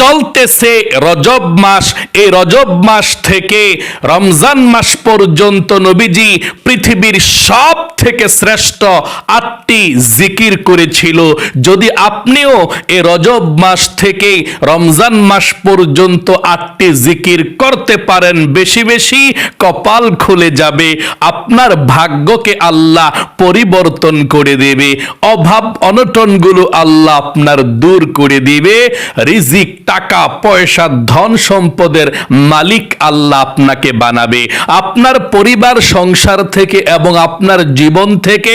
চলতেছে রজব মাস। এই রজব মাস থেকে, রমজান মাস পর্যন্ত নবীজি পৃথিবীর সব থেকে শ্রেষ্ঠ আটটি জিকির করেছিল। যদি আপনিও এই রজব মাস থেকে, রমজান মাস পর্যন্ত আটটি জিকির করতে পারেন, বেশি বেশি কপাল খুলে যাবে। আপনার ভাগ্যকে আল্লাহ পরিবর্তন করে দেবে। অভাব অনটনগুলো আল্লাহ আপনার দূর করে দিবে। রিজিক টাকা, পয়সা, ধন সম্পদের মালিক আল্লাহ আপনাকে বানাবে। আপনার পরিবার, সংসার থেকে এবং আপনার জীবন থেকে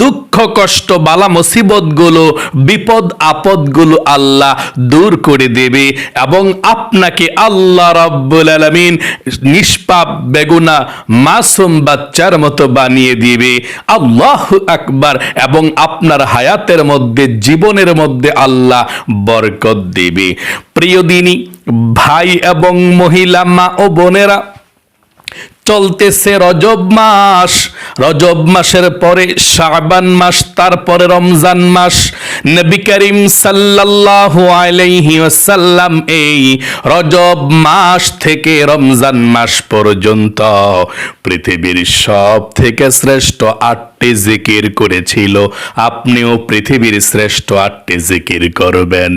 দুঃখ, কষ্ট, বালা মুসিবতগুলো, বিপদ, আপদগুলো আল্লাহ দূর করে দেবে এবং আপনাকে আল্লাহ রাব্বুল আলামিন নিষ্পাপ, বেগুনা, মাসুম বাচ্চার মতো বানিয়ে দিবে। আল্লাহ আকবার এবং আপনার হায়াতের মধ্যে, জীবনের মধ্যে আল্লাহ বরকত দেবে। প্রিয় দিনী ভাই এবং মহিলা মা ও বোনেরা, চলতেছে রজব মাস। রজব মাসের পরে শাবান মাস, তারপরে রমজান মাস। নবী করিম সাল্লাল্লাহু আলাইহি ওয়াসাল্লাম এই রজব মাস থেকে রমজান মাস পর্যন্ত পৃথিবীর সব থেকে শ্রেষ্ঠ আটটি জিকির করেছিল। আপনিও পৃথিবীর শ্রেষ্ঠ আটটি জিকির করবেন।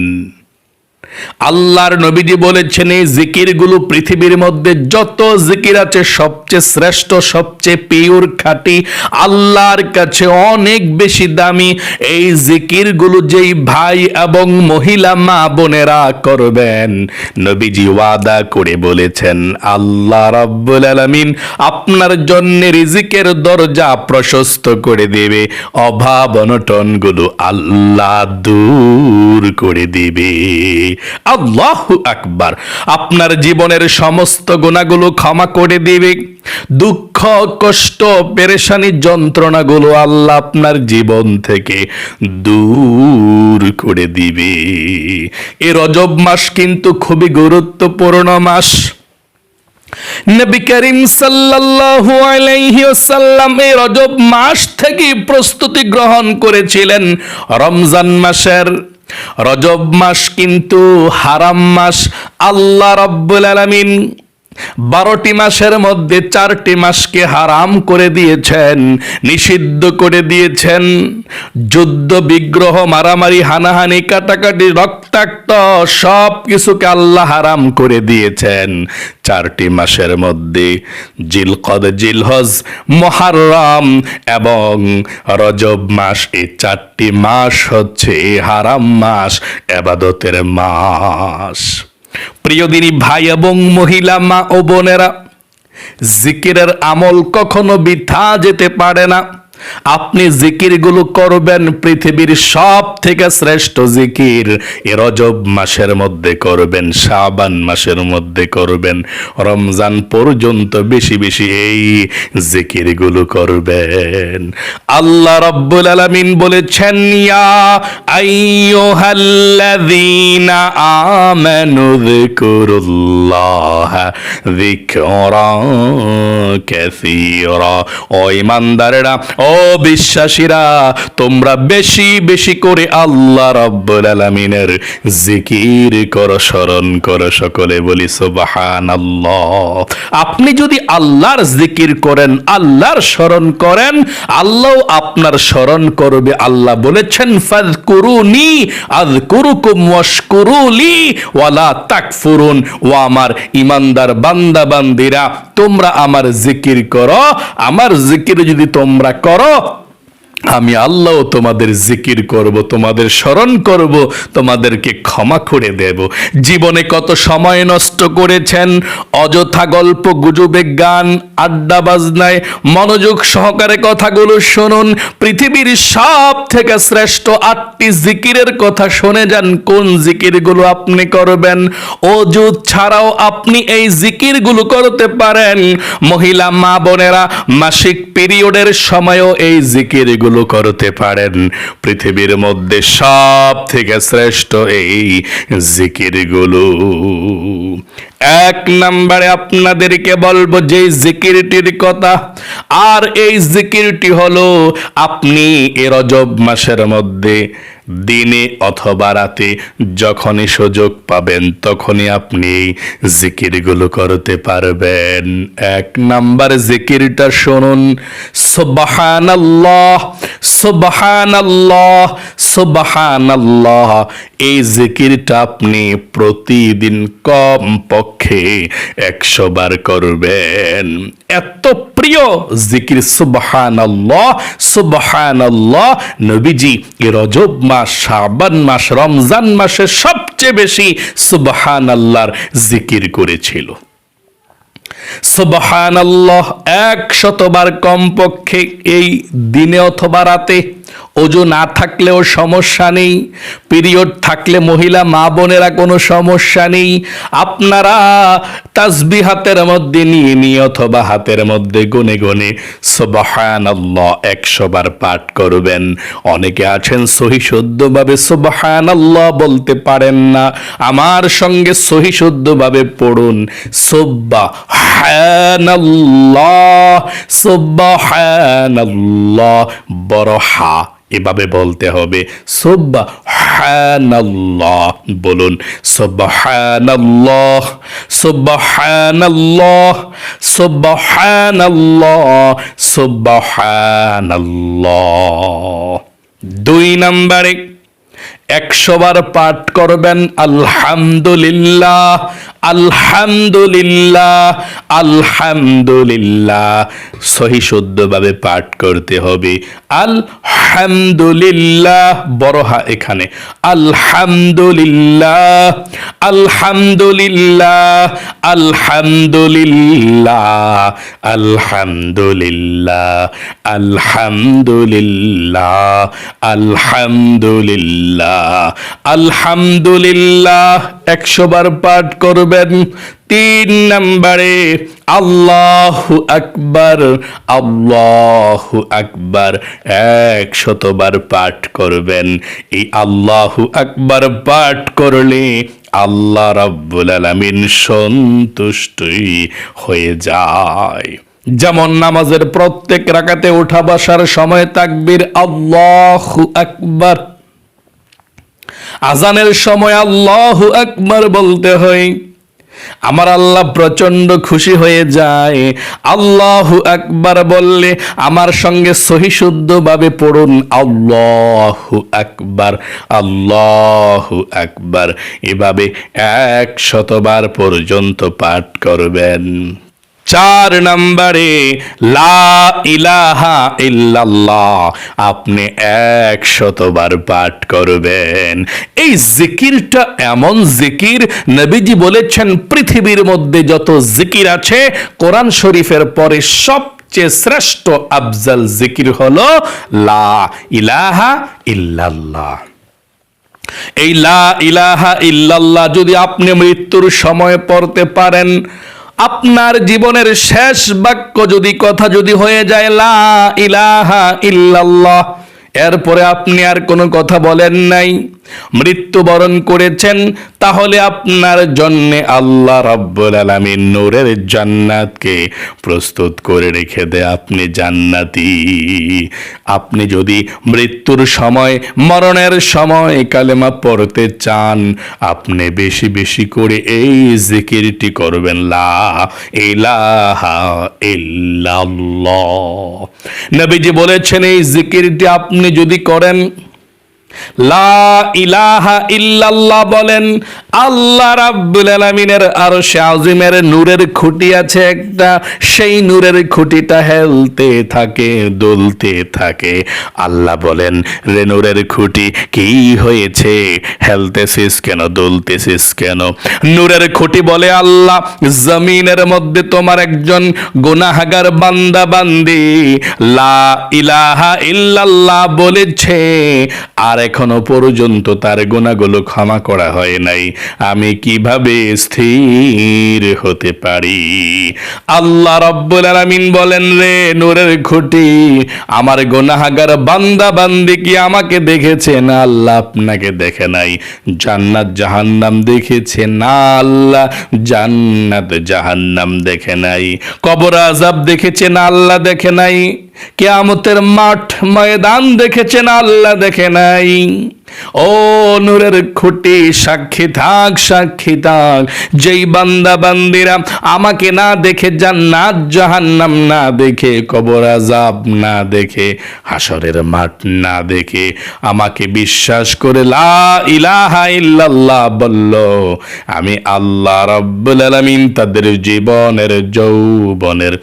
আল্লাহর নবীজি বলেছেন, এই জিকিরগুলো পৃথিবীর মধ্যে যত জিকির আছে, সবচেয়ে শ্রেষ্ঠ, সবচেয়ে পিওর খাঁটি, আল্লাহর কাছে অনেক বেশি দামি। এই জিকিরগুলো যেই ভাই এবং মহিলা, মা বোনেরা করবেন। নবীজি ওয়াদা করে বলেছেন, আল্লাহ রাব্বুল আলামিন আপনার জন্য রিজিকের দরজা প্রশস্ত করে দেবে। অভাব অনটনগুলো আল্লাহ দূর করে দেবে। আল্লাহ আকবার। আপনার জীবনের সমস্ত গুণাগুলো ক্ষমা করে দিবে। দুঃখ, কষ্ট, পেরেশানি যন্ত্রণাগুলো আল্লাহ আপনার জীবন থেকে দূর করে দিবে। এ রজব মাস কিন্তু খুবই গুরুত্বপূর্ণ মাস। নবী রজব মাস থেকে প্রস্তুতি গ্রহণ করেছিলেন। রমজান মাসের রজব মাস কিন্তু হারাম মাস। আল্লাহ রব্বুল আলামিন বারোটি মাসের মধ্যে চারটি মাসকে হারাম করে দিয়েছেন, নিষিদ্ধ করে দিয়েছেন। যুদ্ধ, বিগ্রহ, মারামারি, হানাহানি, কাটাকাটি, রক্তাক্ত সব কিছুকে আল্লাহ হারাম করে দিয়েছেন। চারটি মাসের মধ্যে জিলকদ, জিলহজ মহারম এবং রজব মাস এই চারটি মাস হচ্ছে হারাম মাস, এবাদতের মাস। প্রিয় দিনী ভাই এবং মহিলা মা ও বোনেরা, জিকিরের আমল কখনো বৃথা যেতে পারে না। আপনি জিকিরগুলো করবেন পৃথিবীর সব থেকে শ্রেষ্ঠ জিকির। এ রজব মাসের মধ্যে করবেন, শাবান মাসের মধ্যে করবেন, রমজান পর্যন্ত বেশি বেশি এই জিকিরগুলো করবেন। আল্লাহ রব্বুল আলামিন বলেছেন, ইয়া ও ইমানদারেরা বিশ্বাসীরা, তোমরা বেশি বেশি করে আল্লাহ রাব্বুল আলামিনের জিকির করো, স্মরণ করো সকলে, বলি সুবহানাল্লাহ। আপনি যদি আল্লাহর জিকির করেন, আল্লাহর স্মরণ করেন, আল্লাহ আপনার স্মরণ করবে, আল্লাহ বলেছেন, ফাযকুরুনি, আযকুরুকুম ওয়াশকুরুলি, ওয়ালা তাকফুরুন। ও আমার ইমানদার বান্দা বান্দিরা তোমরা আমার জিকির করো আমার জিকির যদি তোমরা করো আমি আল্লাহ তোমাদের জিকির করব, তোমাদের স্মরণ করব, তোমাদেরকে ক্ষমা করে দেব। জীবনে কত সময় নষ্ট করেছেন, অযথা গল্প, গুজবে গান, আড্ডা বাজনায় মনোযোগ সহকারে কথাগুলো শুনুন। পৃথিবীর সব থেকে শ্রেষ্ঠ আটটি জিকিরের কথা শুনে যান, কোন জিকিরগুলো আপনি করবেন? অজু ছাড়াও আপনি এই জিকিরগুলো করতে পারেন। মহিলা মা বোনেরা মাসিক পিরিয়ডের সময়ও এই জিকিরগুলো করতে পারেন। পৃথিবীর মধ্যে সব থেকে শ্রেষ্ঠ এই জিকিরগুলো। এক নম্বরে আপনাদেরকে বলব যে জিকিরটির কথা। আর এই জিকিরটি হলো আপনি এ রজব মাসের মধ্যে দিনে অথবা রাতে যখনই সুযোগ পাবেন, তখনই আপনি জিকিরগুলো করতে পারবেন। এক নাম্বার জিকিরটা শুনুন, সুবহানাল্লাহ সুবহানাল্লাহ সুবহানাল্লাহ। এই জিকিরটা আপনি প্রতিদিন কম পক্ষে একশো বার করবেন। এত প্রিয় জিকির সুবহান আল্লাহ সুবহান আল্লাহ নবীজি এ রজব মাস, শাবান মাস, রমজান মাসে সবচেয়ে বেশি সুবহান আল্লাহর জিকির করেছিল। সুবহান আল্লাহ একশতবার কমপক্ষে এই দিনে অথবা রাতে ওজো না থাকলেও সমস্যা নেই, পিরিয়ড থাকলে মহিলা মা বোনেরা কোনো সমস্যা নেই, আপনারা তাসবি হাতের মধ্যে নিয়ে নিয়ে অথবা হাতের মধ্যে গুনে গুনে সুবহানাল্লাহ একশো বার পাঠ করবেন। অনেকে আছেন সহি শুদ্ধভাবে সুবহানাল্লাহ বলতে পারেন না, আমার সঙ্গে সহি শুদ্ধভাবে পড়ুন, সুবহানাল্লাহ সুবহানাল্লাহ, বড় হা এভাবে বলতে হবে? বলুন। দুই নম্বরে একশো বার পাঠ করবেন আলহামদুলিল্লাহ আলহামদুলিল্লাহ আলহামদুলিল্লাহ। সহি শুদ্ধভাবে পাঠ করতে হবে। আলহামদুলিল্লাহ, বড়হা এখানে। আলহামদুলিল্লাহ আলহামদুলিল্লাহ আলহামদুলিল্লাহ আলহামদুলিল্লাহ আলহামদুলিল্লাহ আলহামদুলিল্লাহ আলহামদুলিল্লাহ। একশো বার পাঠ করবেন। তিন নম্বরে, আল্লাহ আকবার আল্লাহ আকবার এক শতবার পাঠ করবেন। এই আল্লাহু আকবার পাঠ করলে আল্লাহ রাব্বুল আলামিন সন্তুষ্টই হয়ে যায়। যেমন নামাজের প্রত্যেক রাকাতে উঠা বসার সময় তাকবীর আল্লাহু আকবার। আজানের সময় আল্লাহ আকবার বলতে হয়। আমার আল্লাহ প্রচণ্ড খুশি হয়ে যায়। আল্লাহ আকবার বললে, আমার সঙ্গে সহি শুদ্ধভাবে পড়ুন। আল্লাহ আকবার আল্লাহ আকবার। এভাবে এক শতবার পর্যন্ত পাঠ করবেন। চার নম্বরে, লা ইলাহা ইল্লাল্লাহ। আপনি এক শতবার পাঠ করবেন। এই জিকিরটা এমন জিকির, নবীজি বলেছেন, পৃথিবীর মধ্যে যত জিকির আছে, কোরআন শরীফের পরে সবচেয়ে শ্রেষ্ঠ আফজাল জিকির হলো, লা ইলাহা ইল্লাল্লাহ। এই লা ইলাহা ইল্লাল্লাহ যদি আপনি মৃত্যুর সময় পড়তে পারেন আপনার জীবনের শেষ বাক্য যদি কথা যদি হয়ে যায়, লা ইলাহা ইল্লাল্লাহ এরপরে আপনি আর কোনো কথা বলেন নাই। মৃত্যুবরণ করেছেন, তাহলে আপনার জন্য আল্লাহ রাব্বুল আলামিন নূরের জান্নাতকে প্রস্তুত করে রেখে দেয় আপনি জান্নাতি। আপনি যদি মৃত্যুর সময়, মরণের সময় কালেমা পড়তে চান, আপনি বেশি বেশি করে এই জিকিরটি করবেন, লা ইল্লাল্লাহ। নবীজি বলেছেন, এই জিকিরটি আপনি যদি করেন লা ইলাহা ইল্লাল্লাহ বলেন, আল্লাহ রাব্বুল আলামিনের আরশে আজিমের নূরের খুঁটি আছে একটা, সেই নূরের খুঁটিটা হেলতে থাকে, দুলতে থাকে। আল্লাহ বলেন, রে নূরের খুঁটি, কি হয়েছে? হেলতেছিস কেন? দুলতেছিস কেন? নূরের খুঁটি বলে, আল্লাহ, জমিনের মধ্যে তোমার একজন গুনাহাগার বান্দা বান্দি, লা ইলাহা ইল্লাল্লাহ বলেছে, আর এখনও পর্যন্ত তার গুণাগুলো ক্ষমা করা হয় নাই। আমি কীভাবে স্থির হতে পারি? আল্লাহ রব্বুল আলামিন বলেন, রে নূরের খুঁটি, আমার গোনাহাগার বান্দা বান্দি কি আমাকে দেখেছে না আল্লাহ আপনাকে দেখে নাই? জান্নাত জাহান্নাম দেখেছে না আল্লাহ জান্নাত জাহান্নাম দেখে নাই? কবর আজাব দেখেছে না আল্লাহ দেখে নাই? কেয়ামতের মাঠ ময়দান দেখেছেন আল্লাহ দেখে নাই। ও নূরের খুঁটি, সাক্ষী থাক সাক্ষী থাক। যেই বান্দা, বান্দিরা আমাকে না দেখে জান্নাত, জাহান্নাম না দেখে, কবর আজাব না দেখে হাসরের মাঠ না দেখে আমাকে বিশ্বাস করে লা ইলাহা ইল্লাল্লাহ বলল, আমি আল্লাহ রাব্বুল আলামিন তাদের জীবনের, যৌবনের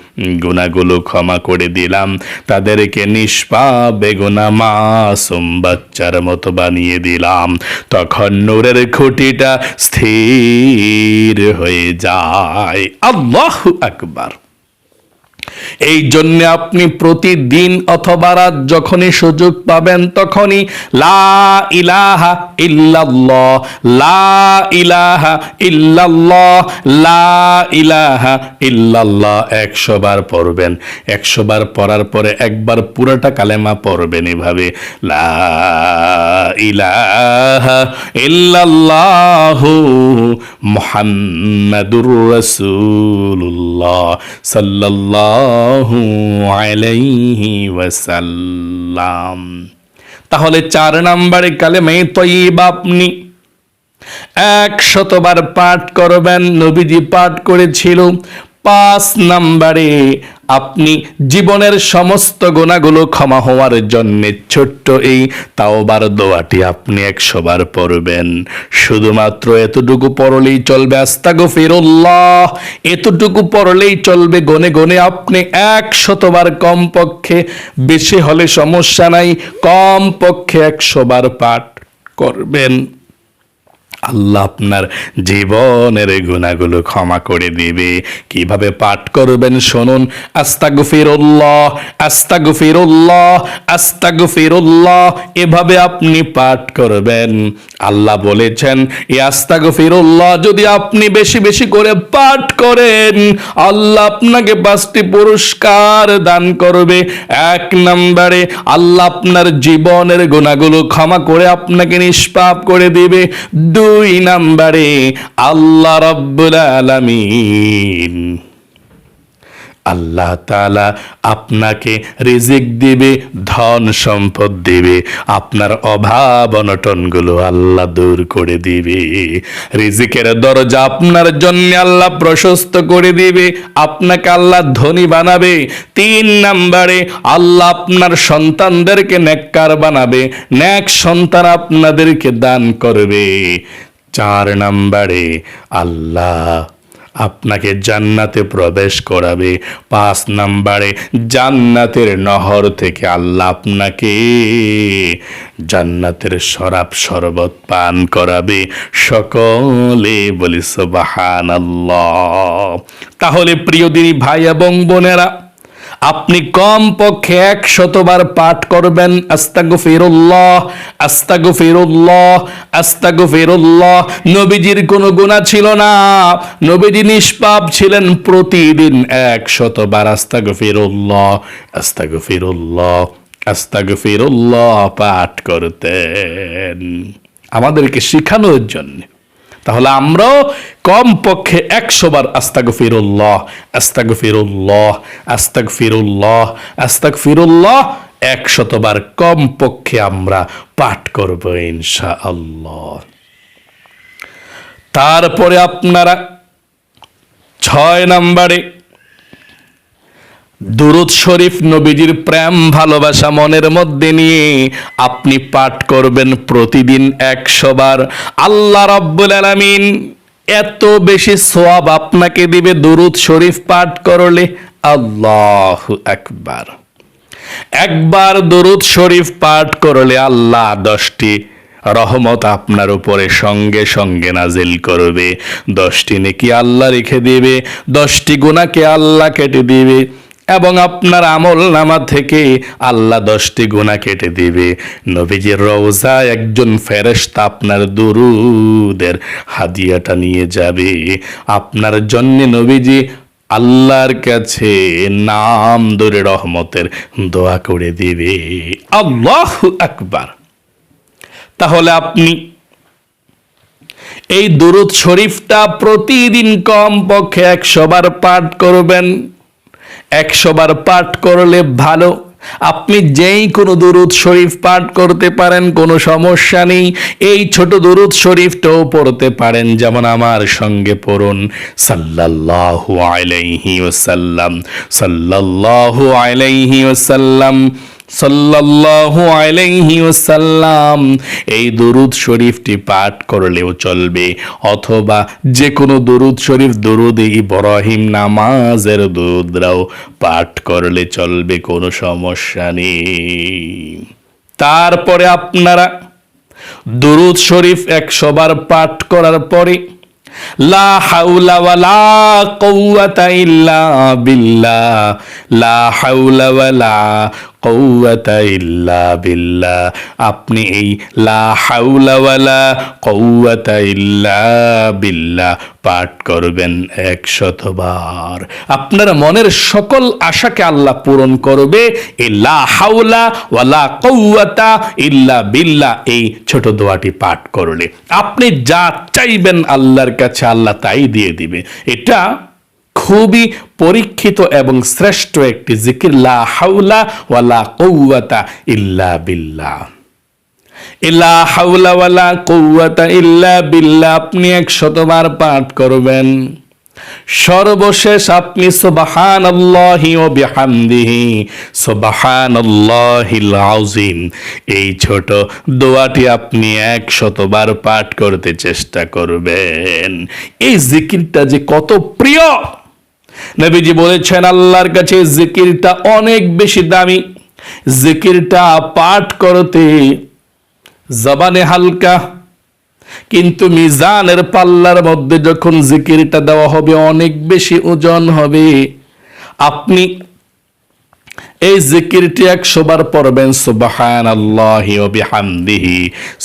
গুণাগুলো ক্ষমা করে দিলাম। তাদেরকে নিষ্পাপ, বেগুনা, মাসুম বাচ্চার মতো বানিয়ে দিলাম তখন নূরের খুঁটিটা স্থির হয়ে যায়। আল্লাহ আকবার। এই জন্য আপনি প্রতিদিন অথবা রাত যখনই সুযোগ পাবেন তখনই লা ইলাহা ইল্লাল্লাহ, লা ইলাহা ইল্লাল্লাহ, লা ইলাহা ইল্লাল্লাহ একশো বার পড়বেন। একশো বার পড়ার পরে একবার পুরোটা কালেমা পড়বেন এভাবে। লা ইলাহা ইল্লাল্লাহু মুহাম্মাদুর রাসূলুল্লাহ সাল্লাল্লাহু আলাইহি ওয়াসাল্লাম। তাহলে চার নাম্বারে কালেমে তৈব আপনি এক শতবার পাঠ করবেন, নবীজি পাঠ করেছিল। পাঁচ নাম্বারে আপনি জীবনের সমস্ত গোনাগুলো ক্ষমা হওয়ার জন্যে ছোট্ট এই তাওবার দোয়াটি আপনি একশোবার পড়বেন। শুধুমাত্র এতটুকু পড়লেই চলবে আস্তাগো ফিরুল্লাহ এতটুকু পড়লেই চলবে গনে গনে আপনি এক শতবার কম পক্ষে বেশি হলে সমস্যা নাই কম পক্ষে একশো বার পাঠ করবেন। আল্লাহ আপনার জীবনের গুণাগুলো ক্ষমা করে দিবে। কীভাবে পাঠ করবেন শুনুন, আস্তাগফিরুল্লাহ আস্তাগফিরুল্লাহ আস্তাগফিরুল্লাহ, এভাবে আপনি পাঠ করবেন। আল্লাহ বলেছেন এই আস্তাগফিরুল্লাহ, যদি আপনি বেশি বেশি করে পাঠ করেন, আল্লাহ আপনাকে পাঁচটি পুরস্কার দান করবে। এক নম্বরে, আল্লাহ আপনার জীবনের গুণাগুলো ক্ষমা করে আপনাকে নিষ্পাপ করে দিবে। দুই নম্বরে আল্লাহ রব্বুল আলামিন। আল্লাহ তালা আপনাকে রিজিক দিবে, ধন সম্পদ দিবে। আপনার অভাব অনটনগুলো আল্লাহ দূর করে দিবে। রিজিকের দরজা আপনার জন্য আল্লাহ প্রশস্ত করে দিবে। আপনাকে আল্লাহ ধনী বানাবে। তিন নাম্বারে আল্লাহ আপনার সন্তানদেরকে নেককার বানাবে। ন্যাক সন্তান আপনাদেরকে দান করবে। চার নাম্বারে আল্লাহ আপনাকে জান্নাতে প্রবেশ করাবে। পাঁচ নাম্বারে, জান্নাতের নহর থেকে আল্লাহ আপনাকে জান্নাতের শরাব শরবত পান করাবে। সকলে বলি আল্লাহ তাহলে প্রিয় দিনী ভাই এবং বোনেরা আপনি কম পক্ষে এক শতবার পাঠ করবেন আস্তাগু ফিরুল্লাহ আস্তাগু ফিরুল্লাহ আস্তাগু ফিরুল্লাহ নবীজির কোনো গুণা ছিল না। নবীজি নিষ্পাপ ছিলেন প্রতিদিন এক শতবার আস্তাগু ফিরুল্লাহ আস্তাগু ফিরুল্লাহ আস্তাগু ফিরুল্লাহ পাঠ করতেন। আমাদেরকে শিখানোর জন্য তাহলে আমরাও কম পক্ষে একশো বার আস্তাক ফিরুল্লাহ আস্তাক ফিরুল্লাহ আস্তাক ফিরুল্লাহ আস্তাক ফিরুল্লাহ একশতবার কম পক্ষে আমরা পাঠ করব ইনশা আল্লাহ তারপরে আপনারা ছয় নম্বরে দুরুদ শরীফ নবীজির প্রেম, ভালোবাসা মনের মধ্যে নিয়ে আপনি পাঠ করবেন প্রতিদিন একশো বার। আল্লাহ রব্বুল আলামিন এত বেশি সোয়াব আপনাকে দিবে দুরুদ শরীফ পাঠ করলে। আল্লাহ একবার একবার দরুদ শরীফ পাঠ করলে আল্লাহ দশটি রহমত আপনার উপরে সঙ্গে সঙ্গে নাজিল করবে। দশটি নেকি আল্লাহ রেখে দিবে, দশটি গুণাকে আল্লাহ কেটে দিবে। এবং আপনার আমল নামা থেকে আল্লাহ দশটি গুণা কেটে দিবে। নবীজির রওজা একজন ফেরেশতা আপনার দুরুদের হাদিয়াটা নিয়ে যাবে। আপনার জন্য নবীজি আল্লাহর কাছে নাম ধরে রহমতের দোয়া করে দিবে। আল্লাহ আকবার। তাহলে আপনি এই দুরুদ শরীফটা প্রতিদিন কম পক্ষে একশো বার পাঠ করবেন। একশো বার পাঠ করলে ভালো। আপনি যেই কোনো দুরুদ শরীফ পাঠ করতে পারেন, কোনো সমস্যা নেই। এই ছোট দুরুদ শরীফটাও পড়তে পারেন, যেমন আমার সঙ্গে পড়ুন, সাল্লাল্লাহু আলাইহি ওয়াসাল্লাম, সাল্লাল্লাহু আলাইহি ওয়াসাল্লাম। সাল্লাল্লাহু আলাইহি ওয়াসাল্লাম, এই দরুদ শরীফটি পাঠ করলেও চলবে। অথবা যে কোনো দরুদ শরীফ, দরুদ ইব্রাহিম নামাজের দরুদরাও পাঠ করলে চলবে, কোনো সমস্যা নেই। তারপরে আপনারা দরুদ শরীফ একশো বার পাঠ করার পরে, লা হাউলা ওয়ালা কওয়াতা ইল্লা বিল্লাহ, লা হাউলা ওয়ালা আপনি এই লা ওয়ালা ইল্লা বিল্লাহ পাঠ করবেন একশতবার। আপনার মনের সকল আশাকে আল্লাহ পূরণ করবে। এই লা ওয়ালা কওয়াতা ইল্লা বিল্লা এই ছোট দোয়াটি পাঠ করলে। আপনি যা চাইবেন আল্লাহর কাছে আল্লাহ তাই দিয়ে দিবে। এটা খুবই পরীক্ষিত এবং শ্রেষ্ঠ একটি জিকির, লা হাউলা ওয়ালা কৌয়াতা ইল্লা ইল্লা হাউলা ওয়ালা কৌয়াতা ইল্লা আপনি একশতবার পাঠ করবেন। সর্বশেষ আপনি সুবাহান আল্লাহি ও বিহামদিহি আল্লাহিল আযীম। এই ছোট দোয়াটি আপনি একশতবার পাঠ করতে চেষ্টা করবেন। এই জিকিরটা যে কত প্রিয়! নবীজি বলেছেন, আল্লাহর কাছে জিকিরটা অনেক বেশি দামি। জিকিরটা পাঠ করতে জবানে হালকা, কিন্তু মিজানের পাল্লার মধ্যে যখন জিকিরটা দেওয়া হবে, অনেক বেশি ওজন হবে। আপনি এই জিকিরটি একশো বার পড়বেন সুবাহান আল্লাহি ও বিহামদিহি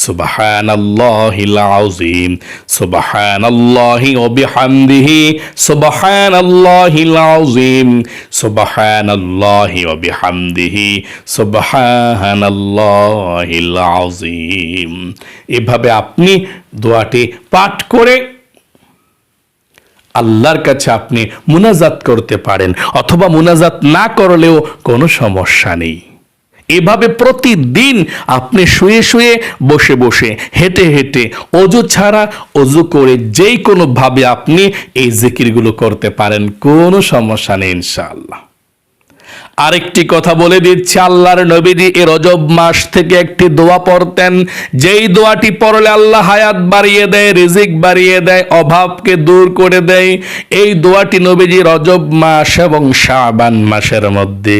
সুবাহান আল্লাহিল আযীম সুবাহান আল্লাহি ও বিহামদিহি সুবাহান আল্লাহিল আযীম সুবাহান আল্লাহি ও বিহামদিহি সুবাহান আল্লাহিল আযীম। এভাবে আপনি দোয়াটি পাঠ করে আল্লাহর কাছে আপনি মুনাজাত করতে পারেন অথবা মুনাজাত না করলেও কোনো সমস্যা নেই। এভাবে প্রতিদিন আপনি শুয়ে শুয়ে বসে বসে হেঁটে হেঁটে অজু ছাড়া অজু করে যেই কোনোভাবে আপনি এই জিকিরগুলো করতে পারেন, কোনো সমস্যা নেই ইনশাআল্লাহ। আরেকটি কথা বলে দিচ্ছি, আল্লাহর নবীজি এ রজব মাস থেকে একটি দোয়া পড়তেন, যেই দোয়াটি পড়লে আল্লাহ হায়াত বাড়িয়ে দেয়, রিজিক বাড়িয়ে দেয়, অভাবকে দূর করে দেয়, এই দোয়াটি নবীজি রজব মাস এবং শাবান মাসের মধ্যে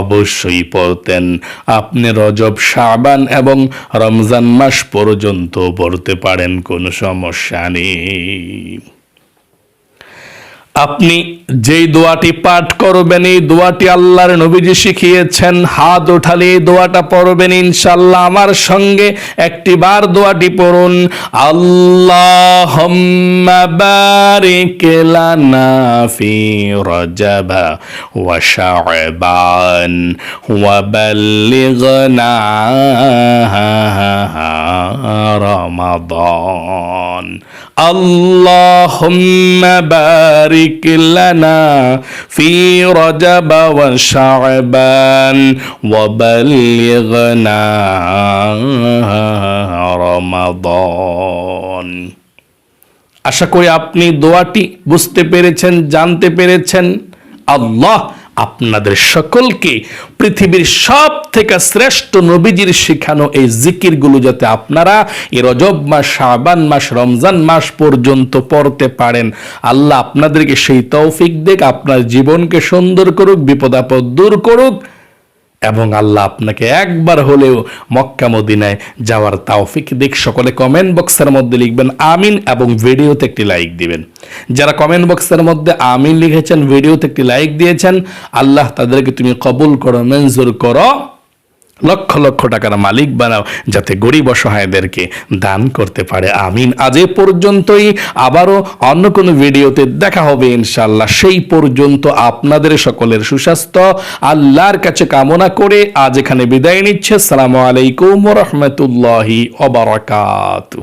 অবশ্যই পড়তেন। আপনি রজব, শাবান এবং রমজান মাস পর্যন্ত পড়তে পারেন, কোনো সমস্যা নেই। আপনি যেই দোয়াটি পাঠ করবেন, এই দোয়াটি আল্লাহর নবীজি শিখিয়েছেন। হাত উঠালে এই দোয়াটা পড়বেন ইনশাল্লাহ আমার সঙ্গে একটি বার দোয়াটি পড়ুন। আল্লাহ বারিক লানা ফি রজবা ওয়া শাবান ওয়া বাল্লিগনা রমাদান বারিক লানা ফি রজব ওয়া শাবান ওয়া আশা করি আপনি দোয়াটি বুঝতে পেরেছেন, জানতে পেরেছেন। আল্লাহ আপনাদের সকলকে পৃথিবীর সব থেকে শ্রেষ্ঠ নবীজির শিখানো এই জিকিরগুলো যাতে আপনারা এই রজব মাস, শাবান মাস, রমজান মাস পর্যন্ত পড়তে পারেন। আল্লাহ আপনাদেরকে সেই তৌফিক দেখ আপনার জীবনকে সুন্দর করুক বিপদাপদ দূর করুক। এবং আল্লাহ আপনাকে একবার হলেও মক্কা মদিনায় যাওয়ার তাওফিক দিক। সকলে কমেন্ট বক্সের মধ্যে লিখবেন আমিন এবং ভিডিওতে একটি লাইক দিবেন। যারা কমেন্ট বক্সের মধ্যে আমিন লিখেছেন, ভিডিওতে একটি লাইক দিয়েছেন, আল্লাহ তাদেরকে তুমি কবুল করো, মঞ্জুর করো। লক্ষ লক্ষ টাকার মালিক বানাও, যাতে গরিব অসহায়দেরকে দান করতে পারে। আমিন। আজ এ পর্যন্তই। আবারও অন্য কোনো ভিডিওতে দেখা হবে ইনশাল্লাহ সেই পর্যন্ত আপনাদের সকলের সুস্বাস্থ্য। আল্লাহর কাছে কামনা করে আজ এখানে বিদায় নিচ্ছে। সালামু আলাইকুম রহমতুল্লাহি অবরাকাতু